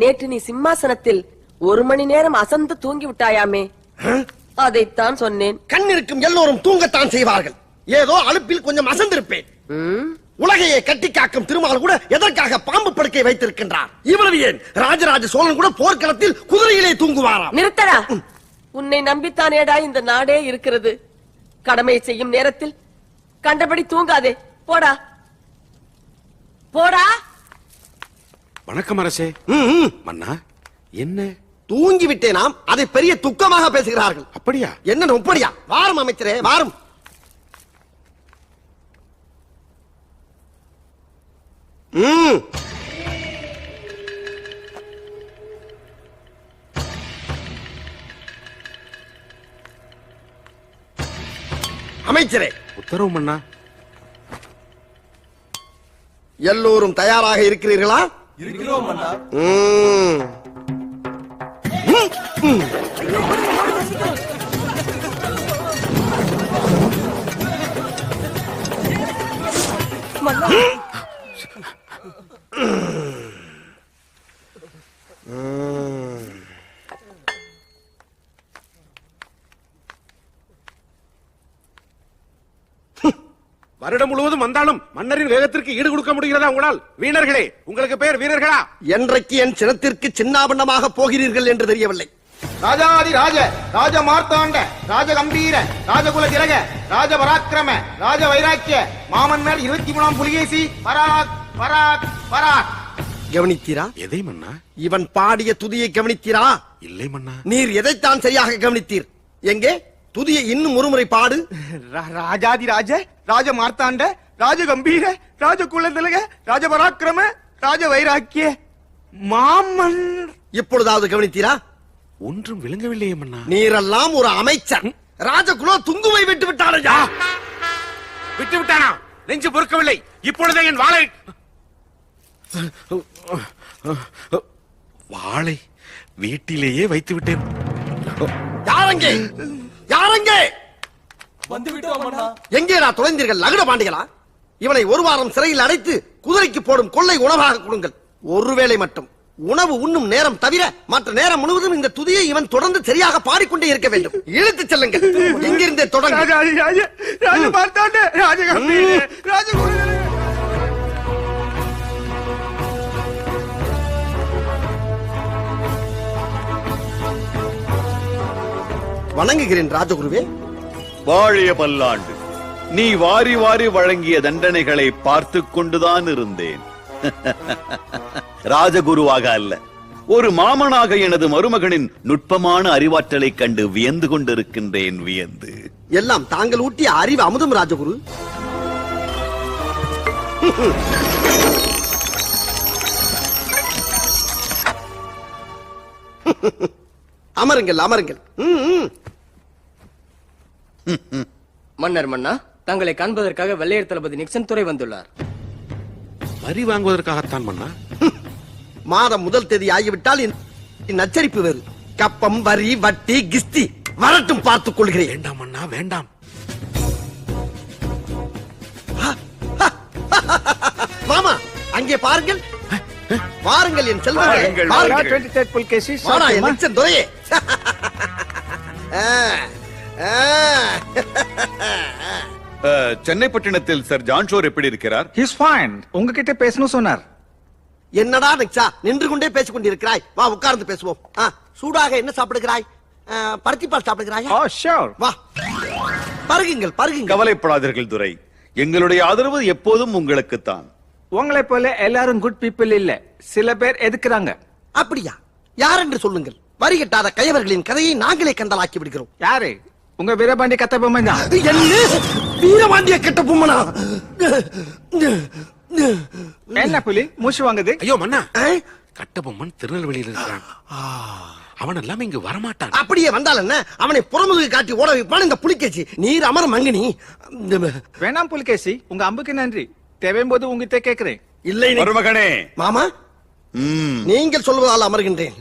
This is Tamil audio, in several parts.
நேற்று நீ சிம்மாசனத்தில் ஒரு மணி நேரம் அசந்து தூங்கி விட்டாயாமே. அதைத்தான் சொன்னேன். கண் இருக்கும் எல்லோரும் தூங்கத்தான் செய்வார்கள். ஏதோ அலுப்பில் கொஞ்சம் அசந்திருப்பேன். உலகையே கட்டி காக்கும் திருமால் கூட எதற்காக பாம்பு படுக்கை வைத்திருக்கின்றார்? இவ்வளவு ஏன்? ராஜராஜ சோழன் கூட போர்க்களத்தில் குதிரையிலே தூங்குவாராம். நிறுத்தடா. உன்னை நம்பித்தானேடா இந்த நாடே இருக்கிறது. கடமை செய்யும் நேரத்தில் கண்டபடி தூங்காதே. போடா. போடா. வணக்கம் அரசே. மன்னா என்ன? தூங்கி விட்டேனாம் அதை பெரிய துக்கமாக பேசுகிறார்கள். அப்படியா? என்ன நொப்படியா? வாரும் அமைச்சரே வாரும். அமைச்சரே. உத்தரவு மன்னா. எல்லோரும் தயாராக இருக்கிறீர்களா? ம். வருடம் முழுவதும் வந்தாலும் மன்னரின் வேகத்திற்கு ஈடு கொடுக்க முடிகிறதா உங்களால்? வீணர்களே உங்களுக்கு பேர் வீரர்களா? என்றைக்கு என் சினத்திற்கு சின்னாபண்ணமாக போகிறீர்கள் என்று தெரியவில்லை. ராஜாதி ராஜ ராஜ மார்த்தாண்ட ராஜ கம்பீர ராஜகுல திலக ராஜ பராக்கிரம ராஜ வைராக்கிய மாமன்னர் இருபத்தி மூணாம் புலிகேசி பராக் பராக் பராக். கவனித்தீரா? எதை மன்னா? இவன் பாடிய துதியை கவனித்தீரா? இல்லை மன்னா. நீர் எதைத்தான் சரியாக கவனித்தீர்? எங்கே? துதியை இன்னும் ஒருமுறை பாடு. ரா- ராஜாதி ராஜ ராஜ மார்த்தாண்ட ராஜ கம்பீர ராஜ குல திலக ராஜ பராக்கிரம ராஜ வைராக்கிய மாமன். இப்பொழுதாவது கவனித்தீரா? ஒன்றும் விளங்கவில்லையே மன்னா. நீரெல்லாம் ஒரு அமைச்சர். ராஜகுலோ துங்குவை விட்டு விட்டாரையா விட்டு விட்டானா? நெஞ்சு பொறுக்கவில்லை. இப்பொழுதே என் வாளை வாளை வீட்டிலேயே வைத்து விட்டேன் யாரங்கே யாரங்கே எங்கேடா தொலைந்தீர்கள்? லகுட பாண்டிகளா? இவனை ஒரு வாரம் சிறையில் அடைத்து குதிரைக்கு போடும் கொள்ளை உணவாக கொடுங்கள். ஒருவேளை மட்டும். உணவு உண்ணும் நேரம் தவிர மற்ற நேரம் முழுவதும் இந்த துதியை இவன் தொடர்ந்து சரியாக பாடிக்கொண்டே இருக்க வேண்டும். இழுத்துச் செல்லுங்கள். இங்கிருந்தே தொடங்க. வணங்குகிறேன் ராஜகுருவே. வாழிய பல்லாண்டு நீ வாரி வாரி வழங்கிய தண்டனைகளை பார்த்துக் கொண்டுதான் இருந்தேன். ராஜகுருவாக அல்ல ஒரு மாமனாக எனது மருமகனின் நுட்பமான அறிவாற்றலைக் கண்டு வியந்து கொண்டிருக்கின்றேன் வியந்து. எல்லாம் தாங்கள் ஊட்டிய அறிவு அமுதம் ராஜகுரு. அமருங்கள் அமருங்கள். மன்னர் மன்னா தங்களை காண்பதற்காக வெள்ளையர் தளபதி நிக்சன் துறை வந்துள்ளார். வரி வாங்குவதற்காகத்தான் மன்னா? மாதம் முதல் தேதி ஆகிவிட்டால் இந்த நச்சரிப்பு வேறு. கப்பம் வரி வட்டி கிஸ்தி வரட்டும் பார்த்துக் கொள்கிறேன். வேண்டாம் மன்னா வேண்டாம். மாமா அங்கே பாருங்கள். வாருங்கள் என் செல்வங்களே. துறையே. சென்னை பட்டணத்தில் சர் ஜான்ஷோர் எப்படி இருக்கிறார்? ஹிஸ் ஃபைன் உங்ககிட்ட பேசணும் சொன்னார். என்னடா நிக்ஷா நின்று கொண்டே பேசிக் கொண்டிருக்கிறாய். வா உட்கார்ந்து பேசுவோம். சூடாக என்ன சாப்பிடுகிறாய்? ஆ, பருத்திப்பால் சாப்பிடுகிறாயா? ஷோர் வா. பருகுங்கள் பருகுங்கள். கவலைப்படாதீர்கள் துரை. எங்களுடைய ஆதரவு எப்போதும் உங்களுக்குத்தான். உங்களை போல எல்லாரும் குட் பீப்புள் இல்ல. சில பேர் எதுக்குறாங்க? அப்படியா? யார் என்று சொல்லுங்கள். வரி கட்டாத கயவர்களின் கதையை நாங்களே கண்டலாக்கி விடுகிறோம். யாரு? உங்க வீரபாண்டி கத்த பொம்மை தான் என்ன? வீரபாண்டிய கெட்ட பொம்மனா? என்ன புலி? மூச்சு வாங்குது. ஐயோ மன்னா? கட்டபொம்மன் திருநெல்வேலியில் இருக்கிறான். அவன் எல்லாம் இங்கு வரமாட்டான். அப்படியே வந்தால் என்ன? அவனை புறமுதுகு காட்டி ஓட வைப்பான் இந்த புலிக்கேச்சி நீர் அமர மங்கினி. வேணாம் புலிகேசி உங்க அம்புக்கு நன்றி. தேவையும் போது உங்ககிட்ட கேக்குறேன் இல்லை மருமகனே. மாமா நீங்கள் சொல்வதால் அமர்கின்றேன்.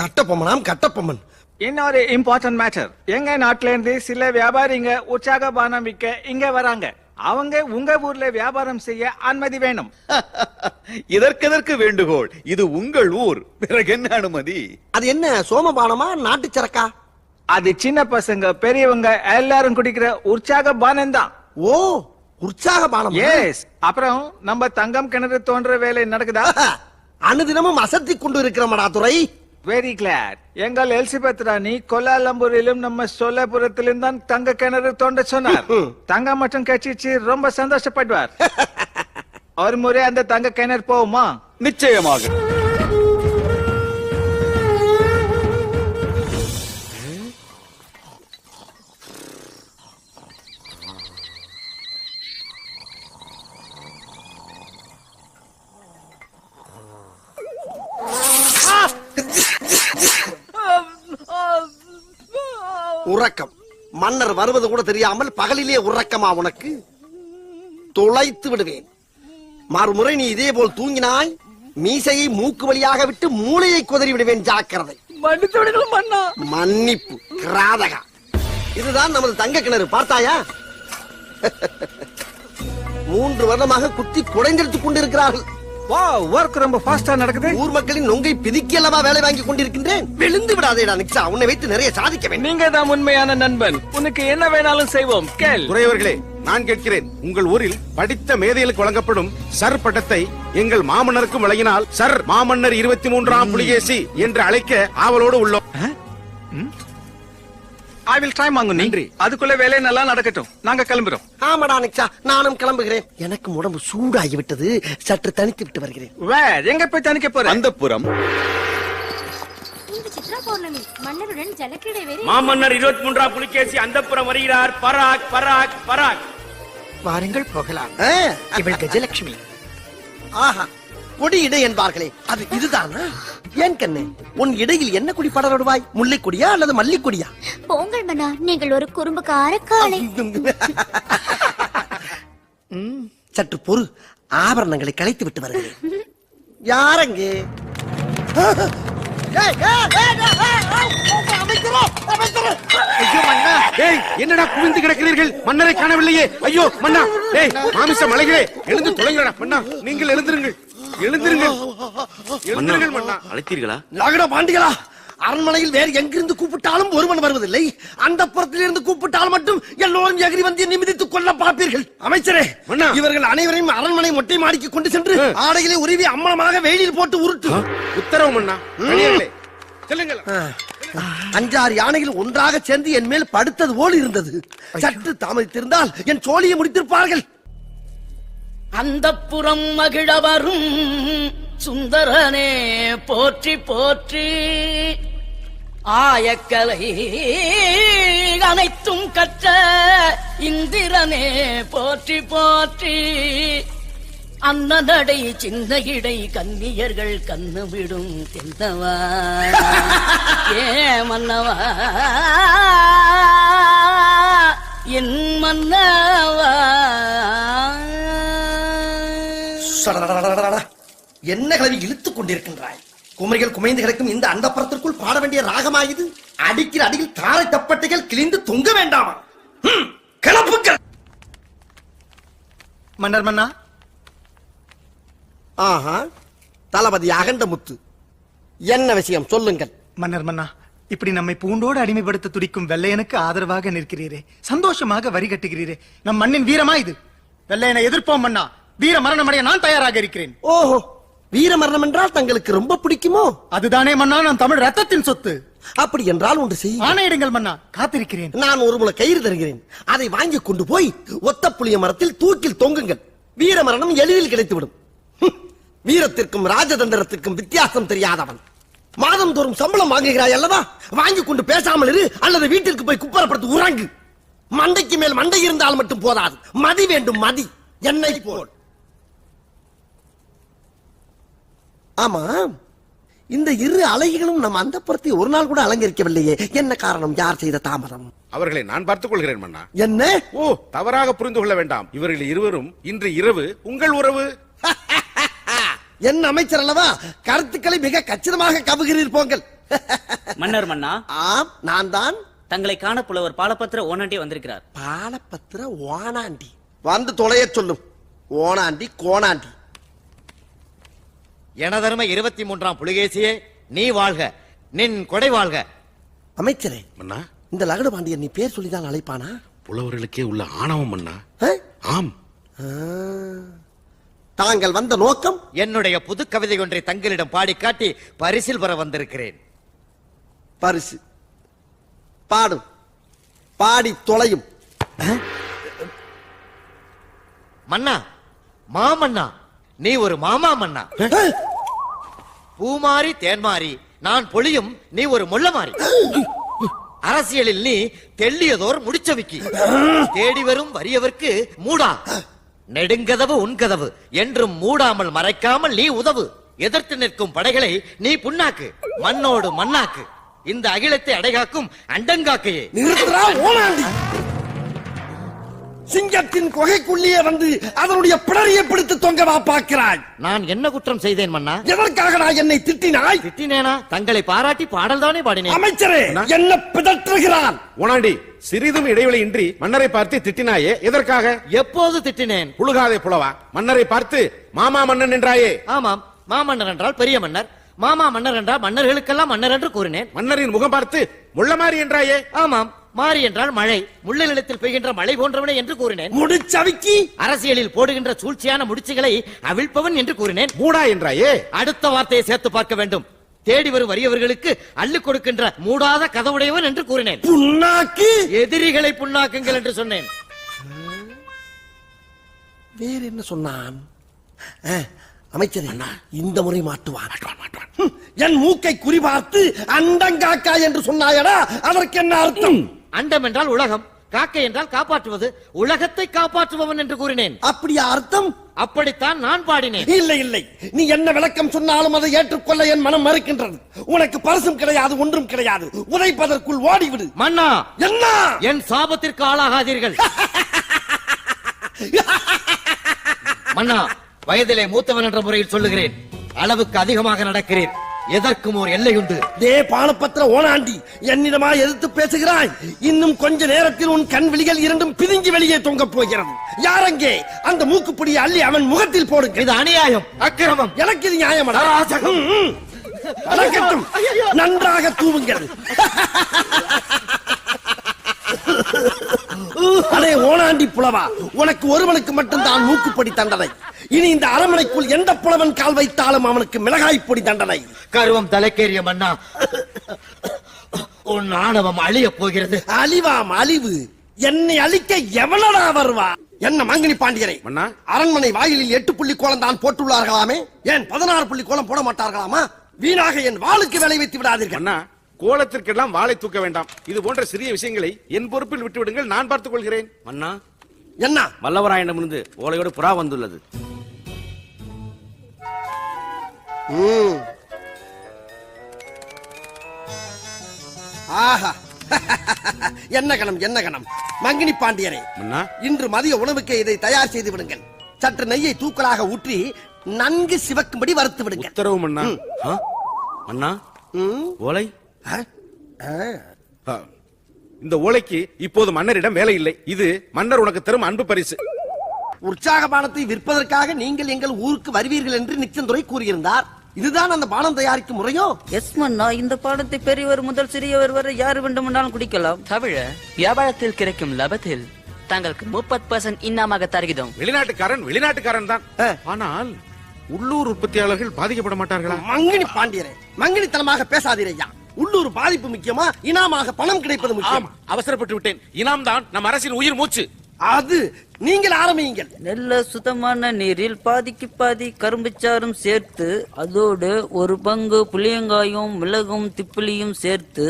கட்டப்பொம்மனாம் கட்டப்பொம்மன் இன்னொரு இம்பார்ட்டன்ட் மேட்டர் எங்க நாட்டுல இருந்து சில வியாபாரிங்க உற்சாக பானம் விற்க இங்க வராங்க. அவங்க உங்க ஊர்ல வியாபாரம் செய்ய அனுமதி வேணும். இதற்கெதற்கு வேண்டுகோள். இது உங்கள் ஊர். பிறகு என்ன அனுமதி? அது என்ன சோமபானமா நாட்டு சரக்கா? அது சின்ன பசங்க பெரியவங்க எல்லாரும் குடிக்கிற உற்சாக பானம் தான் ஓ உற்சாக பானம் எஸ் அப்புறம் நம்ம தங்கம் கிணறு தோன்ற வேலை நடக்குதா? அனுதினமும் அசத்தி கொண்டு இருக்கிறமடா துறை வெரி கிளாட் எங்கள் எலிசபெத் ராணி கொலாலம்பூரிலும் நம்ம சோலாபுரத்திலும் தான் தங்க கிணறு தோண்ட சொன்னார். தங்கம் மட்டும் கட்சிச்சு ரொம்ப சந்தோஷப்படுவார். ஒரு முறை அந்த தங்க கிணறு போகுமா நிச்சயமாக. உறக்கம். மன்னர் வருவது கூட தெரியாமல் பகலிலே உறக்கமா உனக்கு? துளைத்து விடுவேன். மறுமுறை நீ இதே போல் தூங்கினாய் மீசையை மூக்கு வழியாக விட்டு மூளையை குதறி விடுவேன் ஜாக்கிரதை. மன்னிப்பு கிராதகா. இதுதான் நமது தங்க கிணறு பார்த்தாயா? மூன்று வருடமாக குத்தி குடைந்தெடுத்துக் கொண்டிருக்கிறார்கள். வா ஒர்க் ரொம்ப ஃபாஸ்டா நடக்குது. ஊர் மக்களின் நொங்கை பிதுக்கி அல்லவா வேலை வாங்கி கொண்டிருக்கின்றேன்? விழுந்து விடாதேடா நிக்ஷா. உன்னை வைத்து நிறைய சாதிக்க வேண்டும். நீங்க தான் உண்மையான நண்பன். உனக்கு என்ன வேணாலும் செய்வோம். கேள். துறையவர்களே நான் கேட்கிறேன். உங்கள் ஊரில் படித்த மேதைகளுக்கு வழங்கப்படும் சர் பட்டத்தை எங்கள் மாமன்னருக்கும் வழங்கினால் சர் மாமன்னர் இருபத்தி மூன்றாம் புலிகேசி என்று அழைக்க ஆவலோடு உள்ளோம். ஐ வில் ட்ரை மாங்கு நன்றி. அதுக்குள்ள வேலை நல்லா நடக்கட்டும். நாங்க கிளம்புறோம். ஆமாடா நிக்ஷா நானும் கிளம்புகிறேன். எனக்கும் உடம்பு சூடாகி விட்டது. சற்று தனித்து விட்டு வருகிறேன். வேர் எங்க போய் தணிக்க போற? அந்த புறம் வேறு மாமன்னர் இருபத்தி மூன்றாம் புலிகேசி அந்த வருகிறார். பராக் பராக் பராக். வாருங்கள் போகலாம். இவள் கஜலட்சுமி. ஆஹா கொடி இடை என்பார்களே. அது இதுதானா? ஏன் கண்ணே? உன் இடையில் என்ன கொடி படர்வாய் முல்லை கொடியா அல்லது மல்லிக் கொடியா போங்கள் மன்னா நீங்கள் ஒரு குறும்புக்கார காளை சற்று பொறு. ஆபரணங்களை கலைத்து விட்டு வருகிறேன். யாரங்கே ஏய் என்னடா குவிந்து கிடக்கிறீர்கள்? மன்னரை காணவில்லையே. ஐயோ மன்னா. ஏய் மாமிச மலைகளே எழுந்து தொலைங்கடா மன்னா. நீங்கள் எழுந்திருங்கள். எழுந்திருங்கள். எழுந்திருங்கள் மன்னா. அழைத்தீர்களா? லகட பாண்டிகளா அரண்மனையில் வேறு எங்கிருந்து கூப்பிட்டாலும் ஒருவன் வருவதில்லை. அந்த புறத்திலிருந்து கூப்பிட்டால் மட்டும் எல்லோரும் எகிரி வந்து நிமிதித்துக் கொள்ள பார்ப்பீர்கள். அமைச்சரே மன்னா. இவர்கள் அனைவரையும் அரண்மனை மொட்டை மாடிக்கு கொண்டு சென்று ஆடைகளை உருவி அம்மனமாக வெயிலில் போட்டு உருட்டு. உத்தரவு மன்னா. செல்லுங்கள். அஞ்சாறு யானைகள் ஒன்றாக சேர்ந்து என் மேல் படுத்தது போல் இருந்தது. சற்று தாமதித்திருந்தால் என் சோழியை முடித்திருப்பார்கள். அந்த புறம் மகிழவரும் சுந்தரனே போற்றி போற்றி. ஆயக்கலை அனைத்தும் கற்ற இந்திரனே போற்றி போற்றி. அன்னநடை சின்ன இடை கன்னியர்கள் கண்ணு விடும் தென்னவா. ஏ மன்னவா. என் மன்னவா. என்ன கிளவி இழுத்துக் கொண்டிருக்கின்றாய் குமரிகள் குமைந்து கிடக்கும் இந்த அண்டப்புறத்திற்குள் பாட வேண்டிய ராகமாயுது அடிக்கிற அடியில் தாரை தப்பட்டைகள் கிழிந்து தொங்க வேண்டாமா? ஹம், கிளப்புக்கள். மன்னர் மன்னா. ஆஹா தளபதி அகண்ட முத்து. என்ன விஷயம்? சொல்லுங்கள். மன்னர் மன்னா இப்படி நம்மை பூண்டோடு அடிமைப்படுத்த துடிக்கும் வெள்ளையனுக்கு ஆதரவாக நிற்கிறீரே. சந்தோஷமாக வரி கட்டுகிறீரே. நம் மண்ணின் வீரமா இது? வெள்ளையனை எதிர்ப்போம் மன்னா. வீர மரணமடைய நான் தயாராக இருக்கிறேன். ஓஹோ வீர மரணம் என்றால் தங்களுக்கு ரொம்ப பிடிக்குமோ? அதுதானே மன்னா நான் தமிழ் ரத்தத்தின் சொத்து. அப்படி என்றால் ஒன்று செய் ஆணையிடுங்கள் மன்னா காத்திருக்கிறேன். நான் ஒரு முளை கயிறு தருகிறேன். அதை வாங்கி கொண்டு போய் ஒத்த புளிய மரத்தில் தூக்கில் தொங்குங்கள். வீர மரணம் எளிதில் கிடைத்துவிடும். வீரத்திற்கும் ராஜதந்திரத்திற்கும் வித்தியாசம் தெரியாதவன். மாதந்தோறும் சம்பளம் வாங்குகிறாய் அல்லவா? வாங்கி கொண்டு பேசாமல் இரு அல்லது வீட்டிற்கு போய் குப்பரப்படுத்து உறங்கு. மண்டைக்கு மேல் மண்டை இருந்தால் மட்டும் போதாது. மதி வேண்டும் மதி. என்னை போல். ஆமா. இந்த இரு அலைகளும் நம் அந்த ஒரு நாள் கூட அலங்கரிக்கவில்லையே. என்ன காரணம்? யார் செய்த தாமதம்? அவர்களை நான் பார்த்துக் கொள்கிறேன் மன்னா. என்ன? ஓ தவறாக புரிந்து கொள்ள வேண்டாம். இவர்கள் இருவரும் இன்று இரவு உங்கள் உறவு. என் அமைச்சர் அல்லவா? கருத்துக்களை மிக கச்சிதமாக கவுகிறீர் போங்கள். மன்னர் மன்னா. ஆம் நான் தான். தங்களை காண புலவர் பாலபத்திர ஓனாண்டி வந்திருக்கிறார். பாலபத்திர வானாண்டி வந்து தொலைய சொல்லும். ஓனாண்டி கோணாண்டி எனதருமை இருபத்தி மூன்றாம் புலிகேசியே நீ வாழ்க நின் கொடை வாழ்க. அமைச்சரே மன்னா? இந்த லகடு பாண்டியன் நீ பேர் சொல்லிதான் அழைப்பானா? புலவர்களுக்கே உள்ள ஆணவம் மன்னா? ஆம். தாங்கள் வந்த நோக்கம்? என்னுடைய புது கவிதை ஒன்றை தங்களிடம் பாடி காட்டி பரிசில் பெற வந்திருக்கிறேன். பரிசு. பாடும். பாடி தொலையும். மன்னா? மாமன்னா நீ ஒரு மாமா மன்னா. பூமாரி தேன்மாரி நான் பொழியும் நீ ஒரு முள்ளமாரி. அரசியலில் நீ தெள்ளியதோர் முடிச்சவிக்கி. தேடி வரும் வறியவர்க்கு மூடா. நெடுங்கதவு உன்கதவு என்றும் மூடாமல் மறைக்காமல் நீ உதவு. எதிர்த்து நிற்கும் படைகளை நீ புண்ணாக்கு மண்ணோடு மண்ணாக்கு. இந்த அகிலத்தை அடைகாக்கும் அண்டங்காக்கையே. சிங்கத்தின் குகைக்குள்ளேயே வந்து அதனுடைய பிடரியை பிடித்து தொங்கவா பார்க்கிறாய். நான் என்ன குற்றம் செய்தேன் மன்னா? எதற்காக நான் என்னை திட்டினாய்? திட்டினேனா? தங்களை பாராட்டி பாடல் தானே பாடினேன். அமைச்சரே என்ன பிதற்றுகிறான் ஓனாண்டி சிறிதும் இடைவெளியின்றி மன்னரை பார்த்து திட்டினாயே எதற்காக? எப்போது திட்டினேன்? புழுகாதே புலவா. மன்னரை பார்த்து மாமா மன்னன் என்றாயே. ஆமாம் மாமன்னர் என்றால் பெரிய மன்னர். மாமா மன்னர் என்றால் மன்னர்களுக்கெல்லாம் மன்னர் என்று கூறினேன். மன்னரின் முகம் பார்த்து முள்ளமாரி என்றாயே. ஆமாம் மாறி என்றால் மழை. முள்ள நிலத்தில் பெய்கின்ற மழை போன்றவனே என்று கூறினேன். முடிச்சவிக்கி அரசியலில் போடுகின்ற சூழ்ச்சியான முடிச்சுகளை அவிழ்ப்பவன் என்று கூறினேன். மூடா என்றாயே? அடுத்த வார்த்தையை சேர்த்து பார்க்க வேண்டும். தேடி வரும் வறியவர்களுக்கு அள்ளிக் கொடுக்கின்ற மூடாத கதவுடையவன் என்று கூறினேன். புண்ணாக்கு. எதிரிகளை புண்ணாக்குங்கள் என்று சொன்னேன். வேற என்ன சொன்னான்? அமைச்சரே இந்த முறை மாட்டுவான் என் மூக்கை குறிபார்த்து அண்டங்காக்கா என்று சொன்னாயடா அதற்கு என்ன அர்த்தம்? அண்டம் என்றால் உலகம் காக்கை என்றால் காப்பாற்றுவது உலகத்தை காப்பாற்றுபவன் என்று கூறினேன். அப்படியா அர்த்தம்? அப்படித்தான் நான் பாடினேன். இல்லை இல்லை. நீ என்ன விளக்கம் சொன்னாலும் அதை ஏற்றுக்கொள்ள என் மனம் மறுக்கின்றது. உனக்கு பரிசும் கிடையாது ஒன்றும் கிடையாது. உதைப்பதற்குள் ஓடிவிடு. மன்னா! என்ன? என் சாபத்திற்கு ஆளாகாதீர்கள். மன்னா வயதிலே மூத்தவன் என்ற முறையில் சொல்லுகிறேன். அளவுக்கு அதிகமாக நடக்கிறேன். எதற்கும் ஒரு எல்லையுண்டு. தே பானபத்திர ஓனாண்டி என்னிடமா எதிர்த்து பேசுகிறாய்? இன்னும் கொஞ்ச நேரத்தில் உன் கண் விழிகள் இரண்டும் பிதுங்கி வெளியே தொங்கப் போகிறது. யாரங்கே அந்த மூக்குப்பிடியை அள்ளி அவன் முகத்தில் போடுங்க இது அநியாயம் அக்கிரமம். எனக்கு இது நியாயமடா அராஜகம். ம், ம். அடக்கட்டும் நன்றாக தூவுங்கள் அடே ஓனாண்டி புலவா உனக்கு ஒருவனுக்கு மட்டும்தான் மூக்குப்பொடி தண்டனை இனி இந்த அரமனைக்குள் எந்த புலவன் கால் வைத்தாலும் அவனுக்கு மிளகாய் பொடி தண்டனை. கருவம் தலைக்கேறிய மன்னா உன் ஆணவம் அழியப் போகிறது. அழிவாம் அழிவு. என்னை அழிக்க எவனடா வருவா? என்ன மங்கினி பாண்டியரை? மன்னா. அரண்மனை வாயிலில் எட்டு புள்ளி கோலம் தான் போட்டுள்ளார்களாமே? ஏன் பதினாறு புள்ளி கோலம் போட மாட்டார்களாமா? வீணாக என் வாளுக்கு வேலை வைத்து விடாதீர்கள். கோலத்திற்கெல்லாம் வாளை தூக்க வேண்டாம். இது போன்ற சிறிய விஷயங்களை என் பொறுப்பில் விட்டு விடுங்கள் நான் பார்த்துக் கொள்கிறேன். அண்ணா என்ன? வல்லவராயனிடமிருந்து ஓலையோடு புறா வந்துள்ளது. ஆஹா. என்ன கணம் என்ன கணம்? மங்கினி பாண்டியரே மன்னா இன்று மதிய உணவுக்கு இதை தயார் செய்து விடுங்கள். சற்று நெய்யை தூக்கலாக ஊற்றி நன்கு சிவக்கும்படி வறுத்து விடுங்கள். உத்தரவு மன்னா ஆ? அண்ணா. ம். ஓலை. இந்த ஓலைக்கு இப்போது மன்னரிடம் வேலை இல்லை. இது மன்னர் உனக்கு தரும் அன்பு பரிசு. உற்சாக பானத்தை விற்பதற்காக நீங்கள் எங்கள் ஊருக்கு வருவீர்கள் என்று நிச்சந்துரை கூறியிருந்தார். இதுதான் அந்த பானம் தயாரிக்கும் முறையோ? எஸ் மன்னா. இந்த பாடத்தை பெரியவர் முதல் சிறியவர் வரை யார் வேண்டுமானாலும் குடிக்கலாம். தவிர வியாபாரத்தில் கிடைக்கும் லாபத்தில் தங்களுக்கு முப்பது பர்சன்ட் இன்னாமாக தருகிறோம். வெளிநாட்டுக்காரன் வெளிநாட்டுக்காரன் தான் ஆனால் உள்ளூர் உற்பத்தியாளர்கள் பாதிக்கப்பட மாட்டார்களா? மங்கினி பாண்டியரே மங்கினித்தனமாக பேசாதீரையா உள்ளூர் பாதிப்பு முக்கியமா? இனாமாக பணம் கிடைப்பது முக்கியம். ஆமா அவசரப்பட்டு விட்டேன் இனாம் தான் நம் அரசின் உயிர் மூச்சு. அது நீங்கள் ஆரம்பியுங்கள். நல்ல சுத்தமான நீரில் பாதிக்கு பாதி கரும்புச்சாறும் சேர்த்து அதோடு ஒரு பங்கு புளியங்காயும் மிளகும் திப்பிலியும் சேர்த்து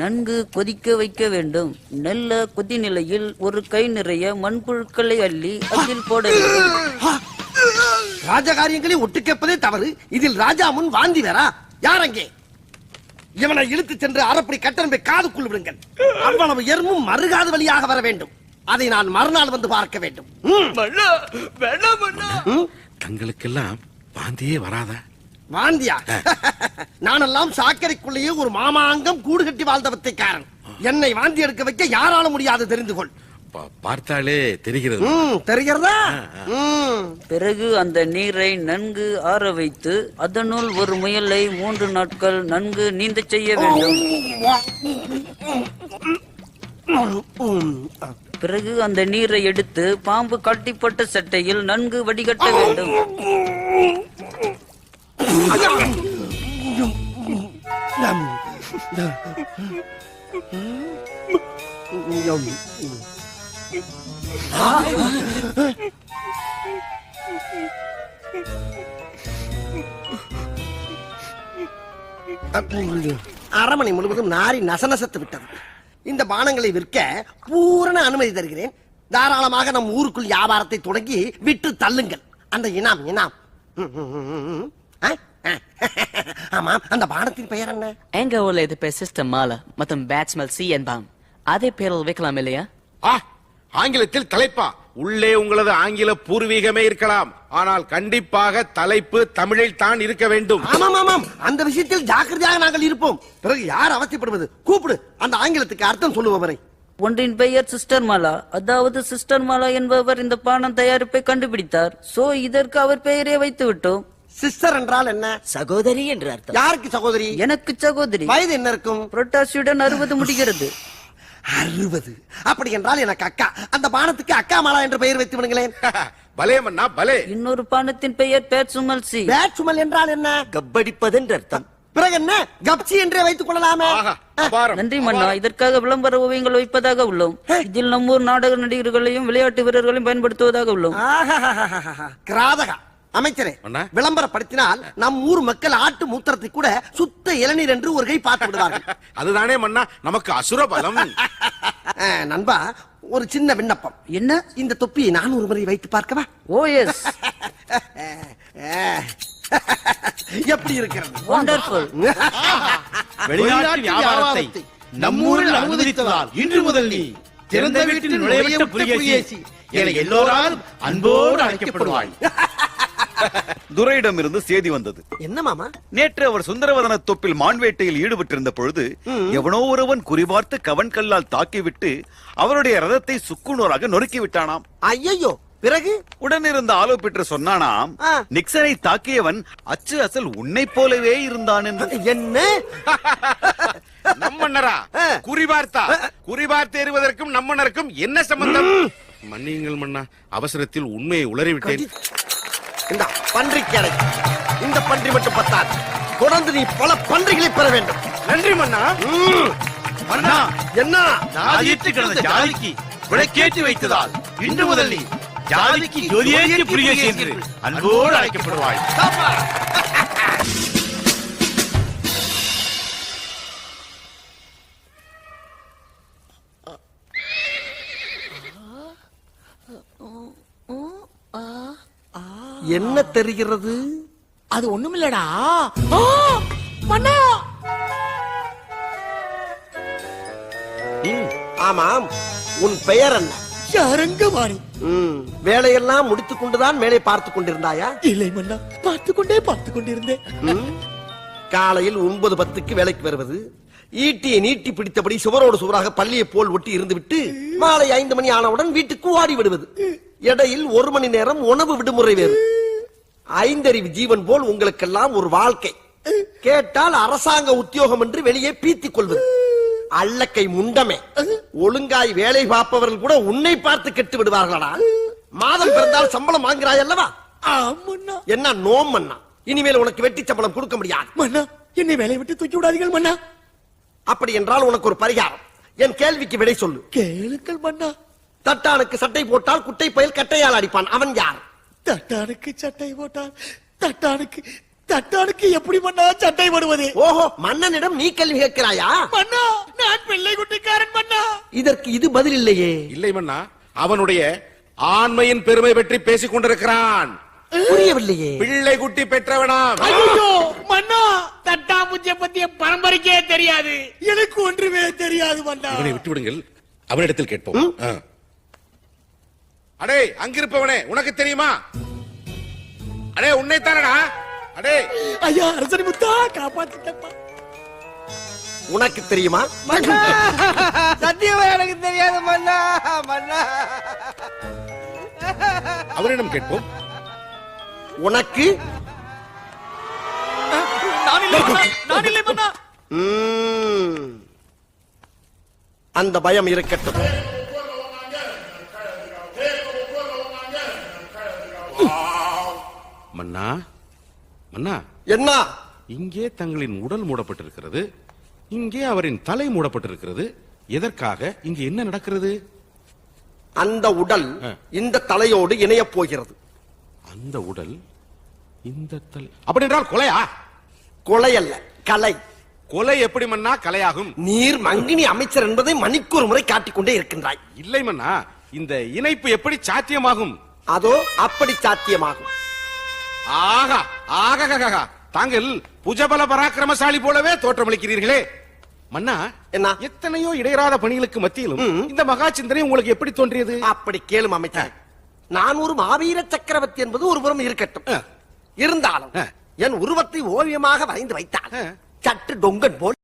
நன்கு கொதிக்க வைக்க வேண்டும். நல்ல கொதி நிலையில் ஒரு கை நிறைய மண்புழுக்களை அள்ளி அதில் போட வேண்டும். ராஜகாரியங்களை ஒட்டு கேட்பதே தவறு. இதில் ராஜா முன் வாந்தி வேறா. யாரங்கே இவனை இழுத்து சென்று அறப்படி கட்டணம்பை காதுக்குள் விடுங்கள். அவ்வளவு எறும்பும் மறுகாது வழியாக வர வேண்டும். அதை நான் மறுநாள் வந்து பார்க்க வேண்டும்? தங்களுக்கெல்லாம் வாந்தியே வராதா வாந்தியா நானெல்லாம் சாக்கடைக்குள்ளேயே ஒரு மாமாங்கம் கூடு கட்டி வாழ்ந்த வித்தைக்காரன் என்னை வாந்தி எடுக்க வைக்க யாரால முடியாது தெரிந்து கொள் பா- பார்த்தாலே தெரிகிறது தெரிகிறதா. பிறகு அந்த நீரை நன்கு ஆற வைத்து அதனுள் ஒரு முயலை மூன்று நாட்கள் நன்கு நீந்தச் செய்ய வேண்டும் பிறகு அந்த நீரை எடுத்து பாம்பு கட்டிப்பட்ட சட்டையில் நன்கு வடிகட்ட வேண்டும். அரமனை முழுவதும் நாரி நசநசத்து விட்டது. இந்த பானங்களை விற்க பூரண அனுமதி தருகிறேன் தாராளமாக நம் ஊருக்குள் வியாபாரத்தை தொடங்கி விட்டு தள்ளுங்கள் அந்த இனாம் இனாம் ம், ம், ம், ம், ம். ஆ? ஆ. ஆமாம் அந்த பானத்தின் பெயர் என்ன எங்க ஊர்ல இது பேர் சிஸ்டம் மாலை மற்றும் பேட்ஸ்மெல் சி என்பாம் அதே பேரில் வைக்கலாம் இல்லையா ஆ ஆங்கிலத்தில் தலைப்பா உள்ளே உங்களது ஆங்கில பூர்வீகமே இருக்கலாம். ஆனால் கண்டிப்பாக தலைப்பு தமிழில் தான் இருக்க வேண்டும். ஆமாம் ஆமாம் அந்த விஷயத்தில் ஜாக்கிரதையாக நாங்கள் இருப்போம். பிறகு யார் அவசியப்படுவது? கூப்பிடு. அந்த ஆங்கிலத்துக்கு அர்த்தம் சொல்லுபவரை ஒன்றின் பெயர் சிஸ்டர் மாலா. அதாவது சிஸ்டர் மாலா என்பவர் இந்த பானம் தயாரிப்பை கண்டுபிடித்தார். சோ இதற்கு அவர் பெயரே வைத்து விட்டோம். சிஸ்டர் என்றால் என்ன? சகோதரி என்று அர்த்தம். யாருக்கு சகோதரி? எனக்கு சகோதரி. வயது என்ன இருக்கும்? புரட்டாசியுடன் அறுபது முடிகிறது. அறுபது. அப்படி என்றால் எனக்கு அக்கா. அந்த பானத்துக்கு அக்கா மாலா என்று பெயர் வைத்து விடுங்களேன். பலே இன்னொரு பானத்தின் பெயர் பேட் சுமல் சி. பேட் சுமல் என்றால் என்ன? கப்படிப்பது என்று அர்த்தம். பிறகு என்ன? கப்சி என்றே வைத்துக் கொள்ளலாமே. நன்றி மன்னா. இதற்காக விளம்பர ஓவியங்கள் வைப்பதாக உள்ளோம். இதில் நம்மூர் நாடக நடிகர்களையும் விளையாட்டு வீரர்களையும் பயன்படுத்துவதாக உள்ளோம். கிராதகா. அமைச்சரே. விளம்பரப்படுத்தினால் நம் ஊர் மக்கள் ஆட்டு மூத்திரத்தை கூட சுத்த இளநீர் என்று ஒரு கை பார்த்து விடுவார்கள். அதுதானே மன்னா நமக்கு அசுர பலம். நண்பா ஒரு சின்ன விண்ணப்பம். என்ன? இந்த தொப்பியை நான் ஒரு முறை வைத்து பார்க்கவா? ஓ எஸ் எப்படி இருக்கிறது? வண்டர்ஃபுல் வெளிநாட்டு வியாபாரத்தை நம்மூரில் அனுமதித்ததால் இன்று முதல் நீ திறந்த வீட்டில் புலிகேசி. என எல்லோராலும் அன்போடு அழைக்கப்படுவாய். துரையிடமிருந்து செய்தி வந்தது. என்ன மாமா? நேற்று அவர் சுந்தரவதன தொப்பில் மான்வேட்டையில் ஈடுபட்டிருந்த பொழுது எவனோ ஒருவன் குறிபார்த்து கவன் கல்லால் தாக்கிவிட்டு அவருடைய ரதத்தை சுக்குநூறாக நொறுக்கி விட்டானாம் ஐயோ பிறகு? உடனிருந்த ஆலோ பெற்று சொன்னானாம். நிக்சனை தாக்கியவன் அச்சு அசல் உன்னை போலவே இருந்தான் என்று. என்ன? நம்மண்ணரா? குறிபார்த்தா? குறிபார்த்து எறிவதற்கும் நம்மண்ணருக்கும் என்ன சம்பந்தம்? மன்னியுங்கள் மன்னா அவசரத்தில் உண்மையை உளறிவிட்டேன். இந்த பன்றி கடை இந்த பன்றி மட்டும் பத்தாது. தொடர்ந்து நீ பல பன்றிகளை பெற வேண்டும். நன்றி மன்னா. ம். அண்ணா என்ன? ஜாதியிட்டு கிடந்த ஜாதிக்கு விளக்கேற்றி வைத்ததால் இன்று முதல் நீ ஜாதிக்கு ஜோதியேற்றி புலிகேசி என்று அன்போடு அழைக்கப்படுவாய். என்ன தெரிகிறது? அது ஒண்ணுமில்லடா. ம், ஆமாம். உன் பெயர் என்ன? யாரங்கவாணி ம், வேலையெல்லாம் முடித்துக் கொண்டுதான் மேலே பார்த்துக் கொண்டிருந்தாயா? இல்லை மன்னா. பார்த்து கொண்டே பார்த்து கொண்டிருந்தேன்? காலையில் ஒன்பது பத்துக்கு வேலைக்கு வருவது. ஈட்டியை நீட்டி பிடித்தபடி சுவரோடு சுவராக பள்ளியை போல் ஒட்டி இருந்துவிட்டு மாலை ஐந்து மணி ஆனவுடன் வீட்டுக்கு ஓடி விடுவது இடையில் ஒரு மணி நேரம் உணவு விடுமுறை வேறு. ஐந்தறிவு ஜீவன் போல் உங்களுக்கெல்லாம் ஒரு வாழ்க்கை. கேட்டால் அரசாங்க உத்தியோகம் என்று வெளியே பீத்திக் கொள்வது. அல்லக்கை முண்டமே. ஒழுங்காய் வேலை பார்ப்பவர்கள் கூட உன்னை பார்த்து கெட்டு விடுவார்களடா. மாதம் பிறந்தால் சம்பளம் வாங்குறாய் அல்லவா? என்ன நோம் மன்னா இனிமேல் உனக்கு வெட்டி சம்பளம் கொடுக்க முடியாது. மன்னா என்னை வேலையை விட்டு தூக்கி விடாதீர்கள் மன்னா அப்படி என்றால் உனக்கு ஒரு பரிகாரம். என் கேள்விக்கு விடை சொல்லு. கேளுக்கள் மன்னா தட்டானுக்கு சட்டை போட்டால் குட்டை பயல் கட்டையால் அடிப்பான். அவன் யார்? தட்டானுக்கு சட்டை போட்டால் தட்டானுக்கு தட்டானுக்கு எப்படி மன்னா சட்டை போடுவது? ஓஹோ மன்னனிடம் நீ கேள்வி கேட்கிறாயா? மன்னா நான் பிள்ளை குட்டிக்காரன் மன்னா. இதற்கு இது பதில் இல்லையே. இல்லை மன்னா அவனுடைய ஆண்மையின் பெருமை பற்றி பேசிக் கொண்டிருக்கிறான். புரியவில்லையே. பிள்ளை குட்டி பெற்றவனாம். ஐயோ மன்னா தட்டா பூச்சிய பத்திய பரம்பரைக்கே தெரியாது. எனக்கு ஒன்றுமே தெரியாது மன்னா. இவனை விட்டு விடுங்கள் அவனிடத்தில் கேட்போம். ஆ. அடே அங்கிருப்பவனே உனக்கு தெரியுமா? அடே உன்னை தானடா அடே. ஐயா அரசனி முத்தா காப்பாத்திட்டப்பா உனக்கு தெரியுமா? சத்தியமா எனக்கு தெரியாது மன்னா மன்னா. அவரிடம் கேட்போம். உனக்கு. அந்த பயம் இருக்கட்டும். மன்னா மன்னா. என்ன? இங்கே தங்களின் உடல் மூடப்பட்டிருக்கிறது இங்கே அவரின் தலை மூடப்பட்டிருக்கிறது. எதற்காக? இங்கு என்ன நடக்கிறது? அந்த உடல் இந்த தலையோடு இணையப் போகிறது. அந்த உடல் இந்த தலை அப்படி என்றால் கொலையா? கொலை அல்ல கலை. கொலை எப்படி மன்னா? கலையாகும். நீர் மங்கினி அமைச்சர் என்பதை மணிக்கு ஒரு முறை காட்டிக்கொண்டே இருக்கின்றாய். இல்லை மன்னா இந்த இணைப்பு எப்படி சாத்தியமாகும்? அதோ அப்படி சாத்தியமாகும். ஆகா ஆகா தாங்கள் புஜபல பராக்கிரமசாலி போலவே தோற்றமளிக்கிறீர்களே. மன்னா என்ன? எத்தனையோ இடையறாத பணிகளுக்கு மத்தியிலும் இந்த மகா சிந்தனை உங்களுக்கு எப்படி தோன்றியது? அப்படி கேளும் அமைச்சர் நான் ஒரு மாவீர சக்கரவர்த்தி என்பது ஒரு புறம் இருக்கட்டும் இருந்தாலும் என் உருவத்தை ஓவியமாக வரைந்து வைத்தால் சற்று டொங்கன் போல்